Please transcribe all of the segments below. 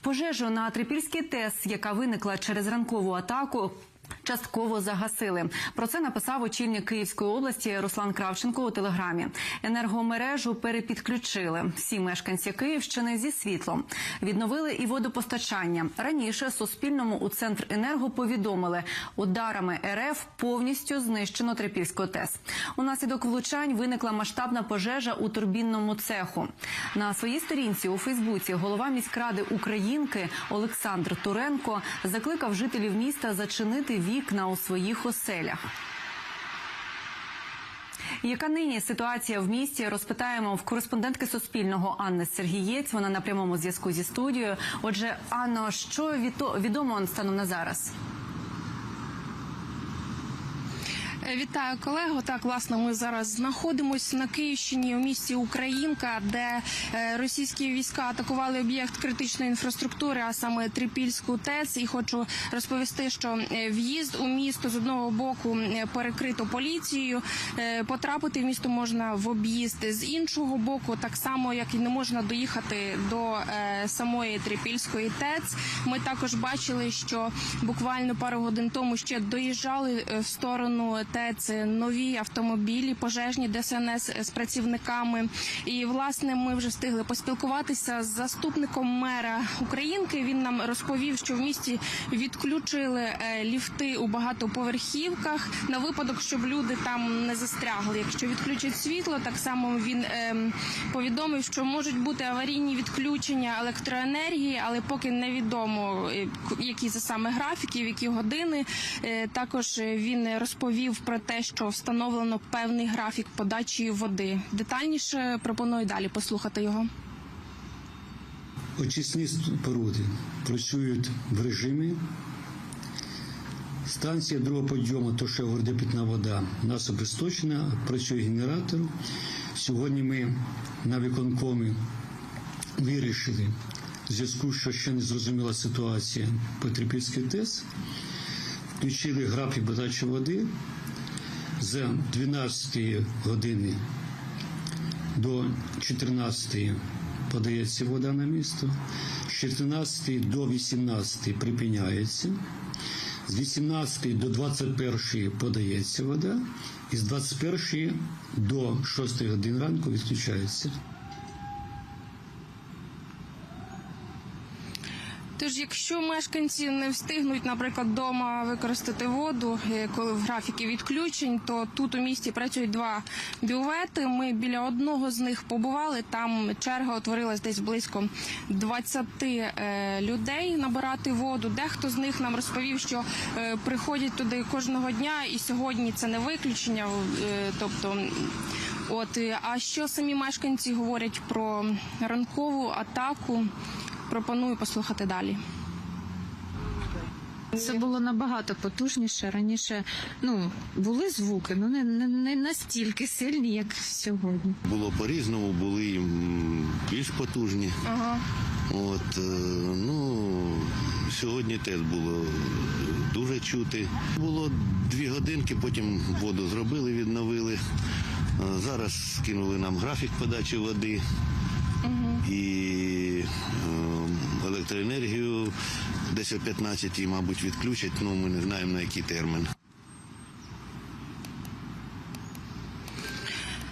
Пожежу на Трипільській ТЕС, яка виникла через ранкову атаку. Частково загасили. Про це написав очільник Київської області Руслан Кравченко у телеграмі. Енергомережу перепідключили. Всі мешканці Київщини зі світлом відновили і водопостачання. Раніше Суспільному у центр енерго повідомили, ударами РФ повністю знищено Трипільську ТЕС. Унаслідок влучань виникла масштабна пожежа у турбінному цеху. На своїй сторінці у Фейсбуці голова міськради Українки Олександр Туренко закликав жителів міста зачинити вікна у своїх оселях. Яка нині ситуація в місті? Розпитаємо в кореспондентки Суспільного Анни Сергієць. Вона на прямому зв'язку зі студією. Отже, Анно, що відо- відомо станом на зараз? Вітаю колего. Так, власне, ми зараз знаходимося на Київщині у місті Українка, де е, російські війська атакували об'єкт критичної інфраструктури, а саме Трипільську ТЕЦ. І хочу розповісти, що е, в'їзд у місто з одного боку е, перекрито поліцією. Е, Потрапити в місто можна в об'їзд з іншого боку, так само як і не можна доїхати до е, самої Трипільської ТЕЦ. Ми також бачили, що буквально пару годин тому ще доїжджали е, в сторону ТЕЦ нові автомобілі, пожежні ДСНС з працівниками. І власне ми вже встигли поспілкуватися з заступником мера Українки. Він нам розповів, що в місті відключили е, ліфти у багатоповерхівках на випадок, щоб люди там не застрягли. Якщо відключать світло, так само він ем, повідомив, що можуть бути аварійні відключення електроенергії, але поки невідомо е, які це саме графіки, в які години. Е, Також він розповів про те, що встановлено певний графік подачі води. Детальніше пропоную далі послухати його. Очисні споруди працюють в режимі. Станція другого підйому, то що я питна вода, нас обесточена, працює генератор. Сьогодні ми на виконкомі вирішили, в зв'язку, що ще не зрозуміла ситуація по Трипільській ТЕС, включили графік подачі води з 12 години до 14 подається вода на місто, з 14 до 18 припиняється, з 18 до 21 подається вода, і з 21 до 6 годин ранку відключається. Тож, якщо мешканці не встигнуть, наприклад, вдома використати воду, е, коли в графіки відключень, то тут у місті працюють два бювети. Ми біля одного з них побували. Там черга утворилась десь близько 20 е, людей набирати воду. Дехто з них нам розповів, що е, приходять туди кожного дня, і сьогодні це не виключення. тобто. От а що самі мешканці говорять про ранкову атаку? Пропоную послухати далі. Це було набагато потужніше. Раніше ну були звуки, ну не, не, не настільки сильні, як сьогодні. Було по-різному, були більш потужні. Ага. От, е, ну, сьогодні теж було дуже чути. Було дві годинки, потім воду зробили, відновили. Е, Зараз скинули нам графік подачі води і е, електроенергію десь о 15 мабуть, відключать, ну ми не знаємо на який термін.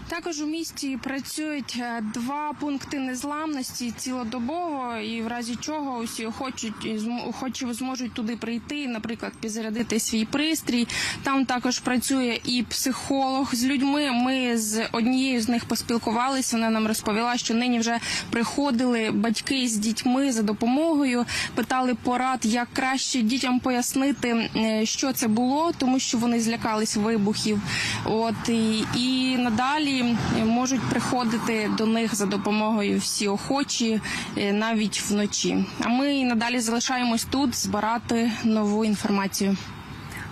Також у місті працюють е, два пункти незламності цілодобово, і в разі чого усі охочуть зм- охочі зможуть туди прийти, наприклад, підзарядити свій пристрій. Там також працює і психолог з людьми. Ми з однією з них поспілкувалися. Вона нам розповіла, що нині вже приходили батьки з дітьми за допомогою, питали порад, як краще дітям пояснити, е, що це було, тому що вони злякались вибухів. От і, і надалі можуть приходити до них за допомогою всі охочі, е, навіть вночі. А ми надалі залишаємось тут збирати нову інформацію.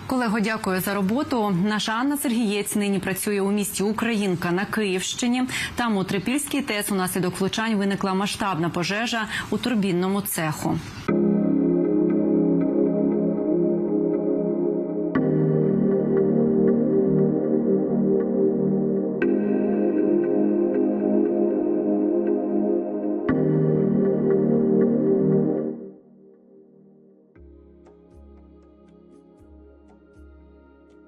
Колего, дякую за роботу. Наша Анна Сергієць нині працює у місті Українка на Київщині. Там у Трипільській ТЕС унаслідок влучань виникла масштабна пожежа у турбінному цеху.